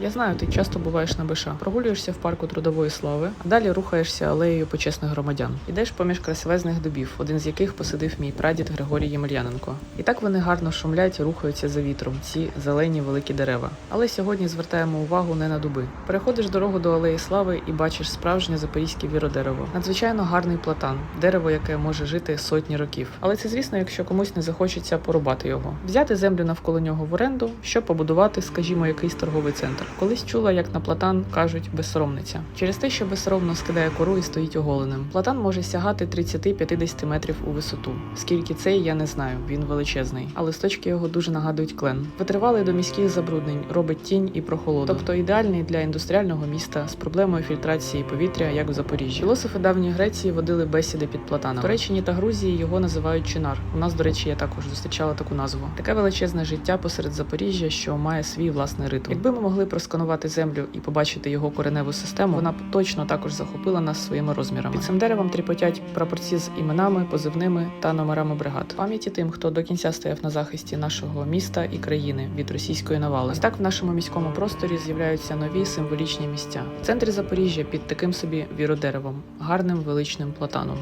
Я знаю, ти часто буваєш на БШ. Прогулюєшся в парку трудової слави, а далі рухаєшся алеєю почесних громадян. Ідеш поміж красивезних дубів, один з яких посадив мій прадід Григорій Ємельяненко. І так вони гарно шумлять і рухаються за вітром, ці зелені великі дерева. Але сьогодні звертаємо увагу не на дуби. Переходиш дорогу до алеї слави і бачиш справжнє запорізьке віродерево. Надзвичайно гарний платан, дерево, яке може жити сотні років. Але це звісно, якщо комусь не захочеться порубати його, взяти землю навколо нього в оренду, щоб побудувати, скажімо, якийсь торговий центр. Колись чула, як на платан кажуть безсоромниця. Через те, що безсоромно скидає кору і стоїть оголеним. Платан може сягати 30-50 метрів у висоту. Скільки цей, я не знаю, він величезний. А листочки його дуже нагадують клен. Витривалий до міських забруднень, робить тінь і прохолоду. Тобто ідеальний для індустріального міста з проблемою фільтрації повітря, як в Запоріжжі. Філософи давньої Греції водили бесіди під платаном. В Туреччині та Грузії його називають чинар. У нас, до речі, я також зустрічала таку назву. Таке величезне життя посеред Запоріжжя, що має свій власний ритм. Якби ми могли просканувати землю і побачити його кореневу систему, вона точно також захопила нас своїми розмірами. Під цим деревом тріпотять прапорці з іменами, позивними та номерами бригад. Пам'яті тим, хто до кінця стояв на захисті нашого міста і країни від російської навали. Ось так в нашому міському просторі з'являються нові символічні місця. В центрі Запоріжжя під таким собі віродеревом, гарним величним платаном.